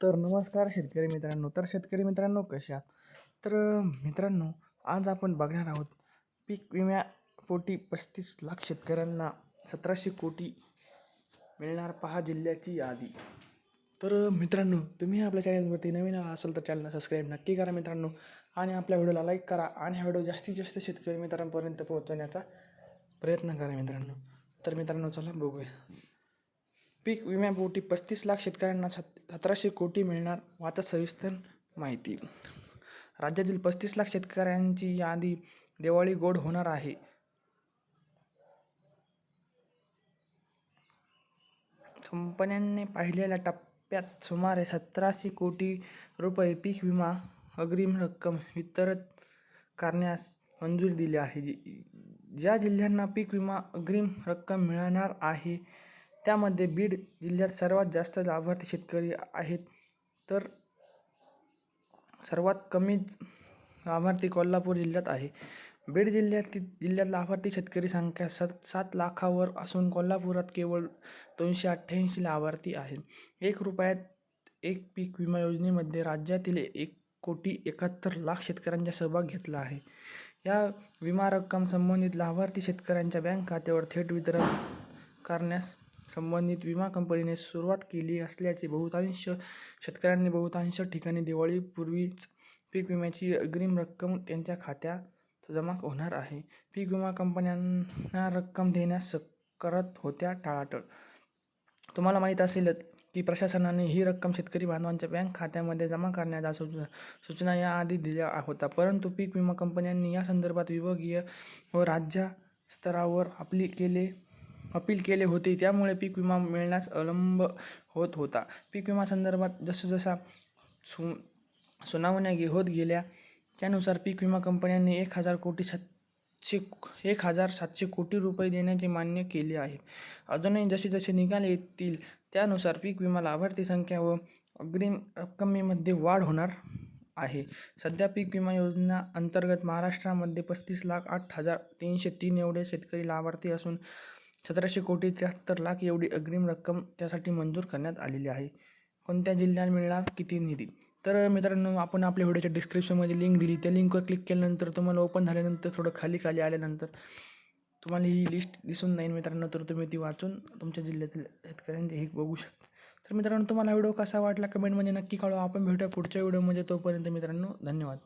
तर नमस्कार शेतकरी मित्रांनो. तर शेतकरी मित्रांनो कशा तर मित्रांनो आज आपण बघणार आहोत पीक विम्यापोटी पस्तीस लाख शेतकऱ्यांना सतराशे कोटी मिळणार पहा जिल्ह्याची यादी. तर मित्रांनो तुम्ही आपल्या चॅनलवरती नवीन आला असाल तर चॅनलला सबस्क्राईब नक्की करा मित्रांनो आणि आपल्या व्हिडिओला लाईक करा आणि हा व्हिडिओ जास्तीत जास्त शेतकरी मित्रांपर्यंत पोहोचवण्याचा प्रयत्न करा मित्रांनो. तर मित्रांनो चला बघूया. पीक विम्यापोटी पस्तीस लाख शेतकऱ्यांना सत सतराशे कोटी मिळणार वाचा सविस्तर माहिती. राज्यातील पस्तीस लाख शेतकऱ्यांची यादी दिवाळी गोड होणार आहे. कंपन्यांनी पाहिलेल्या टप्प्यात सुमारे सतराशे कोटी रुपये पीक विमा अग्रिम रक्कम वितरित करण्यास मंजुरी दिली आहे. ज्या जिल्ह्यांना पीक विमा अग्रिम रक्कम मिळणार आहे त्यामध्ये बीड जिल्ह्यात सर्वात जास्त लाभार्थी शेतकरी आहेत. तर सर्वात कमीच लाभार्थी कोल्हापूर जिल्ह्यात आहे. बीड जिल्ह्यातील जिल्ह्यात लाभार्थी शेतकरी संख्या सात सात लाखावर असून कोल्हापुरात केवळ दोनशे अठ्ठ्याऐंशी लाभार्थी आहेत. एक रुपयात एक पीक विमा योजनेमध्ये राज्यातील एक कोटी एकाहत्तर लाख शेतकऱ्यांचा सहभाग घेतला आहे. या विमा रक्कम संबंधित लाभार्थी शेतकऱ्यांच्या बँक खात्यावर थेट वितरण करण्यास संबंधित विमा कंपनीने सुरुवात केली असल्याचे बहुतांश शेतकऱ्यांनी बहुतांश ठिकाणी दिवाळीपूर्वीच पीक विम्याची अग्रिम रक्कम त्यांच्या खात्यात जमा होणार आहे. पीक विमा कंपन्यांना रक्कम देण्यास करत होत्या टाळाटळ. तुम्हाला माहीत असेलच की प्रशासनाने ही रक्कम शेतकरी बांधवांच्या बँक खात्यामध्ये जमा करण्याचा सूचना सूचना याआधी दिल्या होत्या. परंतु पीक विमा कंपन्यांनी या संदर्भात विभागीय व राज्य स्तरावर आपली केले अपील केले होते. त्यामुळे पीक विमा मिळण्यास अवलंब होत होता. पीक विमा संदर्भात जसजसा सु सुनावण्या गे होत गेल्या त्यानुसार पीक विमा कंपन्यांनी एक हजार कोटी सातशे एक हजार सातशे कोटी रुपये देण्याचे मान्य केले आहे. अजूनही जसे जसे निकाल येतील त्यानुसार पीक विमा लाभार्थी संख्या व अग्रिम रक्कमेमध्ये वाढ होणार आहे. सध्या पीक विमा योजना अंतर्गत महाराष्ट्रामध्ये पस्तीस लाख आठ हजार तीनशे तीन एवढे शेतकरी लाभार्थी असून सतराशे कोटी त्र्याहत्तर लाख एवढी अग्रिम रक्कम त्यासाठी मंजूर करण्यात आलेली आहे. कोणत्या जिल्ह्यात मिळणार किती निधी? तर मित्रांनो आपण आपल्या व्हिडिओच्या डिस्क्रिप्शनमध्ये लिंक दिली. त्या लिंकवर क्लिक केल्यानंतर तुम्हाला ओपन झाल्यानंतर थोडं खाली खाली आल्यानंतर तुम्हाला ही लिस्ट दिसून जाईल मित्रांनो. तर तुम्ही ती वाचून तुमच्या जिल्ह्यातील शेतकऱ्यांचे हे बघू शकता. तर मित्रांनो तुम्हाला व्हिडिओ कसा वाटला कमेंटमध्ये नक्की कळवा. आपण भेटूया पुढच्या व्हिडिओमध्ये. तोपर्यंत मित्रांनो धन्यवाद.